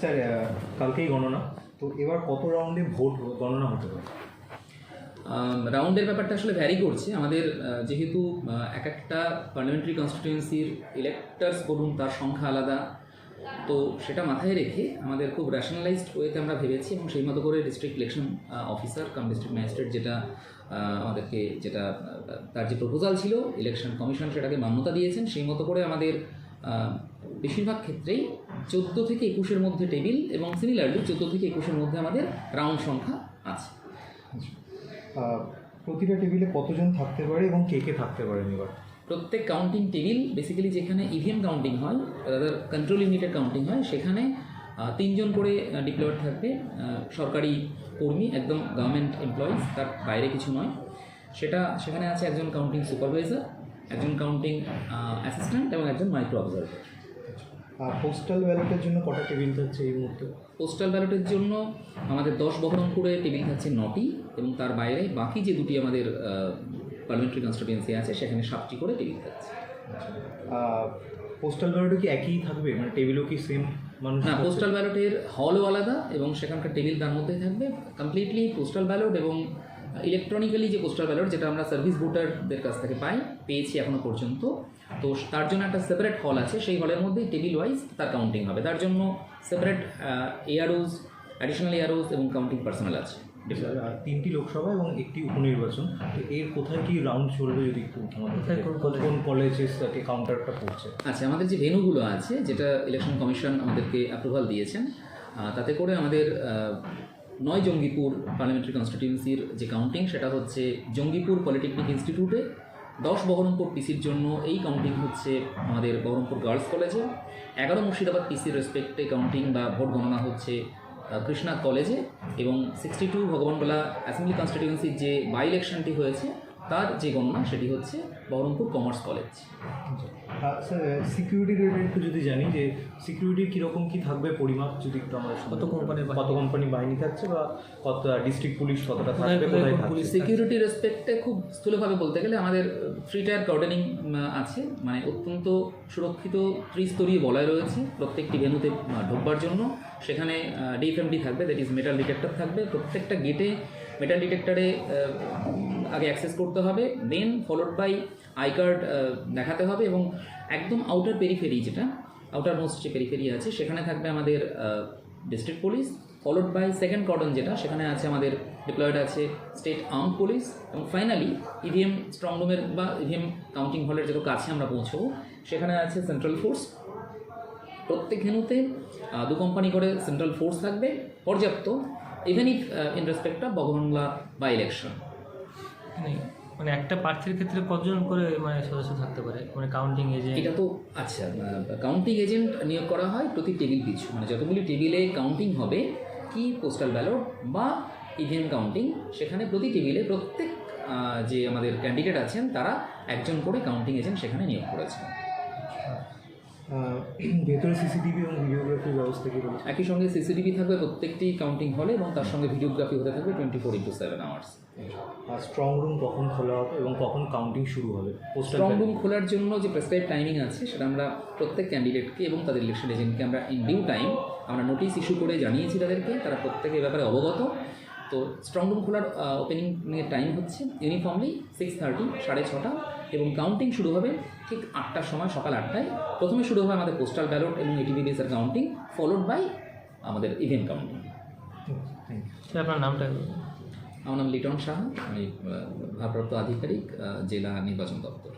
Sir কালকেই গণনা। তো এবার কত রাউন্ডে ভোট গণনা হতে পারে। রাউন্ডের ব্যাপারটা আসলে ভ্যারি করছে। আমাদের যেহেতু এক একটা পার্লামেন্টারি কনস্টিটুয়েন্সির ইলেক্টার্স বলুন, তার সংখ্যা আলাদা। তো সেটা মাথায় রেখে আমাদের খুব র্যাশনালাইজড ওয়েতে আমরা ভেবেছি এবং সেই মতো করে district election officer cum district magistrate যেটা আমাদেরকে যেটা তার যে প্রপোজাল ছিল ইলেকশন কমিশন সেটাকে মান্যতা দিয়েছেন, সেই মতো করে আমাদের বেশিরভাগ ক্ষেত্রেই চোদ্দ থেকে একুশের মধ্যে টেবিল এবং সিমিলারলি চোদ্দ থেকে একুশের মধ্যে আমাদের রাউন্ড সংখ্যা আছে। প্রতিটা টেবিলে কতজন থাকতে পারে এবং কে কে থাকতে পারেন এবার? প্রত্যেক কাউন্টিং টেবিল বেসিক্যালি যেখানে ইভিএম কাউন্টিং হয় রাদার কন্ট্রোল ইউনিটের কাউন্টিং হয় সেখানে তিনজন করে ডিপ্লয়েড থাকবে সরকারি কর্মী একদম গভর্নমেন্ট এমপ্লয়িজ তার বাইরে কিছু নয়। সেটা সেখানে আছে একজন কাউন্টিং সুপারভাইজার একজন কাউন্টিং অ্যাসিস্ট্যান্ট এবং একজন মাইক্রো অবজার্ভার পোস্টাল ব্যালটের জন্য কটা টেবিল থাকছে এই মুহূর্তে? পোস্টাল ব্যালটের জন্য আমাদের দশ বহরমপুরে টেবিল থাকছে নটি এবং তার বাইরে বাকি যে দুটি আমাদের পার্লামেন্টারি কনস্টিটিউয়েন্সি আছে সেখানে সাতটি করে টেবিল থাকছে পোস্টাল ব্যালটও কি একই থাকবে? মানে টেবিলও কি সেম মানুষ না পোস্টাল ব্যালটের হলও আলাদা এবং সেখানকার টেবিল তার মধ্যেই থাকবে। কমপ্লিটলি পোস্টাল ব্যালট এবং ইলেকট্রনিক্যালি যে পোস্টাল ব্যালট যেটা আমরা সার্ভিস ভোটারদের কাছ থেকে পাই পেয়েছি এখনও পর্যন্ত। তো তার জন্য একটা সেপারেট হল আছে সেই হলের মধ্যেই টেবিল ওয়াইজ তার কাউন্টিং হবে। তার জন্য সেপারেট এয়ারোজ অ্যাডিশনাল এয়ারোজ এবং কাউন্টিং পার্সোনাল আছে। তিনটি লোকসভা এবং একটি উপনির্বাচন। তো এর কোথায় কি রাউন্ড চলবে যদি কোন কলেজের সাথে কাউন্টারটা পড়ছে? আচ্ছা আমাদের যে ভেনুগুলো আছে যেটা ইলেকশন কমিশন আমাদেরকে অ্যাপ্রুভাল দিয়েছেন তাতে করে আমাদের নয় জঙ্গিপুর পার্লামেন্টারি কনস্টিটিউয়েন্সির যে কাউন্টিং সেটা হচ্ছে জঙ্গিপুর পলিটেকনিক ইনস্টিটিউটে দশ বহরমপুর পিসির জন্য এই কাউন্টিং হচ্ছে আমাদের বহরমপুর গার্লস কলেজে এগারো মুর্শিদাবাদ পিসির রেসপেক্টে কাউন্টিং বা ভোট গণনা হচ্ছে কৃষ্ণা কলেজে এবং সিক্সটি টু ভগবানবেলা অ্যাসেম্বলি কনস্টিটিউয়েন্সির যে বাই ইলেকশনটি হয়েছে তার যে গণনা সেটি হচ্ছে Baharampur commerce college sir security রেটের একটু যদি জানি যে সিকিউরিটি কীরকম কী থাকবে পরিমাপ যদি একটু আমরা শুনি। কত কোম্পানির? কত কোম্পানি বাহিনী থাকছে বা কত ডিস্ট্রিক্ট পুলিশ কতটা থাকবে কোথায় পুলিশ? সিকিউরিটি রেসপেক্টে খুব স্থূলভাবে বলতে গেলে আমাদের ফ্রি টায়ার গার্ডেনিং আছে মানে অত্যন্ত সুরক্ষিত ত্রিস্তরীয় বলয় রয়েছে প্রত্যেকটি ভেনুতে ঢোকবার জন্য সেখানে ডিএফএমডি থাকবে দ্যাট ইজ মেটাল ডিটেক্টর থাকবে প্রত্যেকটা গেটে মেটাল ডিটেক্টরে আগে অ্যাক্সেস করতে হবে then followed by I card দেখাতে হবে এবং একদম আউটার পেরিফেরি যেটা আউটার মোস্ট যে পেরিফেরি আছে, সেখানে থাকবে আমাদের district police followed by second cordon যেটা, সেখানে আছে আমাদের ডিপ্লয়েড আছে স্টেট আর্ম পুলিশ এবং ফাইনালি ইভিএম স্ট্রং রুমের বা ইভিএম কাউন্টিং হলের যত কাছে আমরা পৌঁছবো, সেখানে আছে সেন্ট্রাল ফোর্স প্রত্যেক ভেনুতে দু কোম্পানি করে সেন্ট্রাল ফোর্স থাকবে, পর্যাপ্ত even if in respect of বা ইলেকশন মানে একটা প্রার্থীর ক্ষেত্রে কতজন করে মানে সদস্য থাকতে পারে? মানে কাউন্টিং এজেন্ট এটা তো আচ্ছা কাউন্টিং এজেন্ট নিয়োগ করা হয় প্রতি টেবিল পিছু মানে যতগুলি টেবিলে কাউন্টিং হবে, কি পোস্টাল ব্যালট বা ইভিএম কাউন্টিং সেখানে প্রতি টেবিলে প্রত্যেক যে আমাদের ক্যান্ডিডেট আছেন, তারা একজন করে কাউন্টিং এজেন্ট সেখানে নিয়োগ করেছেন ভেতরে সিসিটিভি এবং ভিডিওগ্রাফির ব্যবস্থা কি রয়েছে? একই সঙ্গে সিসিটিভি থাকবে প্রত্যেকটি কাউন্টিং হলে এবং তার সঙ্গে ভিডিওগ্রাফি হতে থাকবে twenty four into seven hours আর স্ট্রং রুম কখন খোলা হবে এবং কখন কাউন্টিং শুরু হবে? স্ট্রং রুম খোলার জন্য যে প্রেসক্রাইব টাইমিং আছে সেটা আমরা প্রত্যেক ক্যান্ডিডেটকে এবং তাদের ইলেকশন এজেন্টকে আমরা ইন ডিউ টাইম আমরা নোটিশ ইস্যু করে জানিয়েছি তাদেরকে। তারা প্রত্যেকে ব্যাপারে অবগত। তো স্ট্রং রুম খোলার ওপেনিংয়ের টাইম হচ্ছে ইউনিফর্মলি সিক্স থার্টি সাড়ে ছটা এবং কাউন্টিং শুরু হবে ঠিক আটটার সময় সকাল আটটায়। প্রথমে শুরু হবে আমাদের পোস্টাল ব্যালট এবং এটিভি বেসের কাউন্টিং ফলোড বাই আমাদের ইভেন্ট কাউন্টিং থ্যাংক আপনার নামটা? আমার নাম লিটন সাহা আমি ভারপ্রাপ্ত আধিকারিক জেলা নির্বাচন দপ্তর।